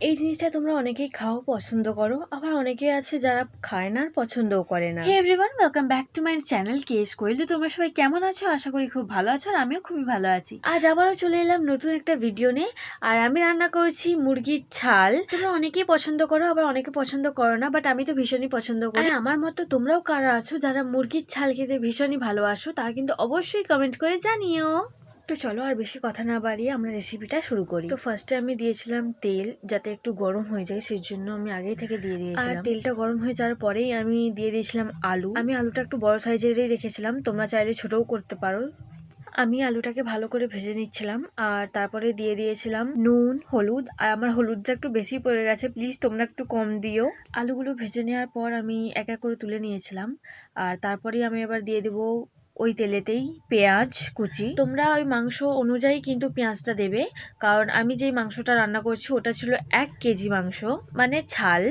এই জিনিসটা তোমরা অনেকেই খাও পছন্দ করো। আবার অনেকে আছে যারা খায় না আর পছন্দও করে না। Hey everyone welcome back to my channel case Koel তোমরা সবাই কেমন আছো? আশা করি খুব ভালো আছো আর আমিও খুবই ভালো আছি। আজ আবারও চলে এলাম নতুন একটা ভিডিও নিয়ে। আর আমি রান্না করেছি মুরগির ছাল। তোমরা অনেকেই পছন্দ করো আবার অনেকে পছন্দ করো না বাট আমি তো ভীষণই পছন্দ করি। আমার মতো তোমরাও কারা আছো যারা মুরগির ছাল খেতে ভীষণই ভালোবাসো তারা কিন্তু অবশ্যই কমেন্ট করে জানিও। তো চলো আর বেশি কথা না বাড়িয়ে আমরা রেসিপিটা শুরু করি। তো ফার্স্টে আমি দিয়েছিলাম তেল যাতে একটু গরম হয়ে যায় সেই জন্য আমি আগেই থেকে দিয়ে দিয়েছিলাম। আর তেলটা গরম হয়ে যাওয়ার পরেই আমি দিয়ে দিয়েছিলাম আলু। আমি আলুটা একটু বড় সাইজেরই রেখেছিলাম তোমরা চাইলে ছোটও করতে পারো। আমি আলুটাকে ভালো করে ভেজে নিচ্ছিলাম আর তারপরে দিয়ে দিয়েছিলাম নুন হলুদ। আর আমার হলুদটা একটু বেশি পড়ে গেছে প্লিজ তোমরা একটু কম দিও। আলুগুলো ভেজে নেওয়ার পর আমি এক এক করে তুলে নিয়েছিলাম আর তারপরেই আমি এবার দিয়ে দেবো ওই তেলেতেই পেঁয়াজ, কুচি। তোমরা ওই মাংস অনুযায়ী কিন্তু পেঁয়াজটা দেবে। কারণ আমি যেই মাংসটা রান্না করছি, ওটা ছিল এক কেজি মাংস মানে ছাল।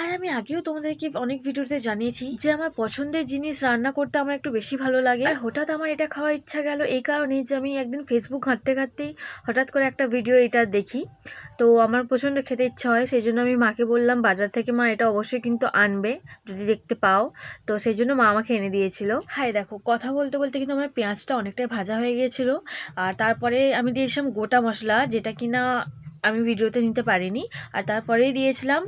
আর আমি আগেও তোমাদেরকে অনেক ভিডিওতে জানিয়েছি যে আমার পছন্দের জিনিস রান্না করতে আমার একটু বেশি ভালো লাগে। আর হঠাৎ আমার এটা খাওয়ার ইচ্ছা গেল, এই কারণেই যে আমি একদিন ফেসবুক ঘাঁটতে ঘাঁটতেই হঠাৎ করে একটা ভিডিও এটা দেখি। তো আমার প্রচণ্ড খেতে ইচ্ছা হয় সেই জন্য আমি মাকে বললাম, বাজার থেকে মা এটা অবশ্যই কিন্তু আনবে, যদি দেখতে পাও। তো সেই জন্য মা আমাকে এনে দিয়েছিল। হ্যাঁ দেখো, কথা বলতে বলতে কিন্তু আমার পেঁয়াজটা অনেকটাই ভাজা হয়ে গিয়েছিল। আর তারপরে আমি দিয়েছিলাম গোটা মশলা, যেটা কিনা আমি ভিডিওতে নিতে পারিনি। আর তারপরেই দিয়েছিলাম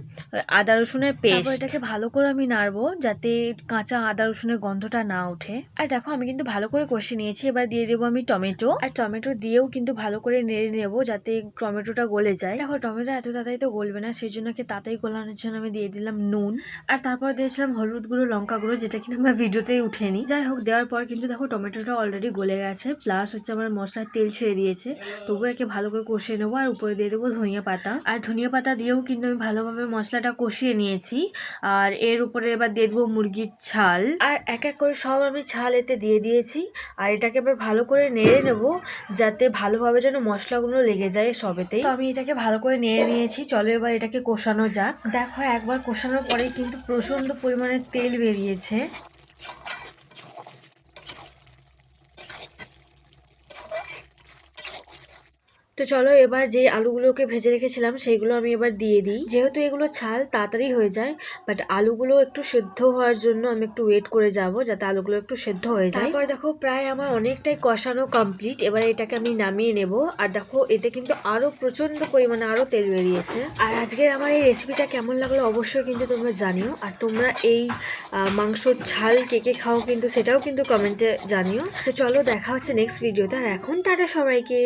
আদা রসুনের পেস্ট। এটাকে ভালো করে আমি নাড়বো যাতে কাঁচা আদা রসুনের গন্ধটা না ওঠে। আর দেখো আমি কিন্তু ভালো করে কষে নিয়েছি। এবার দিয়ে দেবো আমি টমেটো। আর টমেটো দিয়েও কিন্তু ভালো করে নেড়ে নেব যাতে টমেটোটা গলে যায়। দেখো টমেটো এত তাড়াতাড়ি তো গলবে না সেই জন্য তাড়াতাড়ি গলানোর জন্য আমি দিয়ে দিলাম নুন। আর তারপর দিয়েছিলাম হলুদ গুঁড়ো লঙ্কা গুঁড়ো যেটা কিনা আমার ভিডিওতেই উঠেনি। যাই হোক দেওয়ার পর কিন্তু দেখো টমেটোটা অলরেডি গলে গেছে। প্লাস হচ্ছে আমার মশলার তেল ছেড়ে দিয়েছে। তবুও একে ভালো করে কষিয়ে নেব। আর উপরে দিয়ে দেবো ধনিয়া পাতা। আর ধনিয়া পাতা দিয়েও কিন্তু আমি ভালোভাবে মশলাটা কষিয়ে নিয়েছি। আর এর উপরে এবার দিয়ে দেবো মুরগির ছাল। আর এক এক করে সব আমি ছাল এতে দিয়ে দিয়েছি। আর এটাকে এবার ভালো করে নেড়ে নেব, যাতে ভালোভাবে যেন মশলাগুলো লেগে যায় সবেতেই। তো আমি এটাকে ভালো করে নেড়ে নিয়েছি। চলো এবার এটাকে কষানো যাক। দেখো, একবার কষানোর পরে কিন্তু প্রচণ্ড পরিমাণে তেল বেরিয়েছে। তো চলো এবার যে আলুগুলোকে ভেজে রেখেছিলাম, সেইগুলো আমি এবার দিয়ে দিই। যেহেতু এগুলো ছাল, তাড়াতাড়ি হয়ে যায় বাট আলুগুলো একটু সেদ্ধ হওয়ার জন্য আমি একটু ওয়েট করে যাব, যাতে আলুগুলো একটু সেদ্ধ হয়ে যায়। তারপর দেখো, প্রায় আমার অনেকটাই কষানো কমপ্লিট এবার এটাকে আমি নামিয়ে নেব। আর দেখো, এতে কিন্তু আরও প্রচণ্ড পরিমাণে আরও তেল বেরিয়েছে। আর আজকের আমার এই রেসিপিটা কেমন লাগল অবশ্যই কিন্তু তোমরা জানিও। আর তোমরা এই মাংসর ঝাল কে কে খাও কিন্তু সেটাও কিন্তু কমেন্টে জানিও। তো চলো, দেখা হচ্ছে নেক্সট ভিডিওতে আর এখন টাটা সবাইকে।